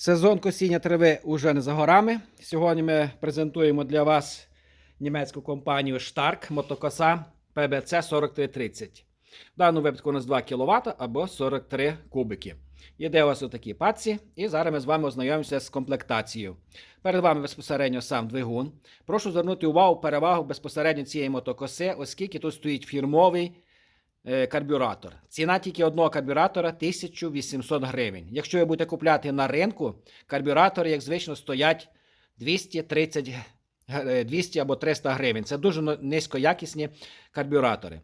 Сезон косіння трави уже не за горами. Сьогодні ми презентуємо для вас німецьку компанію Stark мотокоса PBC 4330. В даному випадку у нас 2 кВт або 43 кубики. Іде у вас отакі паці, і зараз ми з вами ознайомимося з комплектацією. Перед вами безпосередньо сам двигун. Прошу звернути увагу перевагу безпосередньо цієї мотокоси, оскільки тут стоїть фірмовий карбюратор. Ціна тільки одного карбюратора 1800 гривень. Якщо ви будете купляти на ринку, карбюратори, як звично, стоять 230 е, 200 або 300 гривень. Це дуже низькоякісні карбюратори.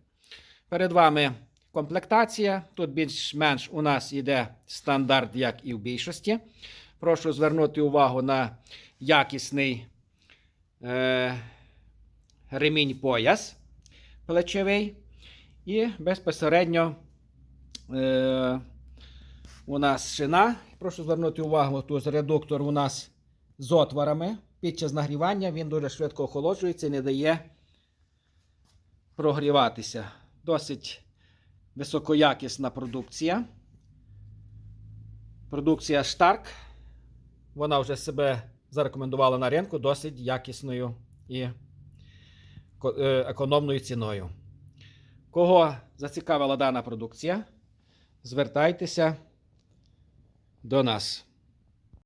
Перед вами комплектація. Тут більш-менш у нас йде стандарт, як і в більшості. Прошу звернути увагу на якісний е, ремінь пояс плечовий. І безпосередньо е, у нас шина. Прошу звернути увагу, тут редуктор у нас з отворами. Під час нагрівання він дуже швидко охолоджується і не дає прогріватися. Досить високоякісна продукція. Продукція Stark. Вона вже себе зарекомендувала на ринку досить якісною і е, економною ціною. Кого зацікавила дана продукція, звертайтеся до нас.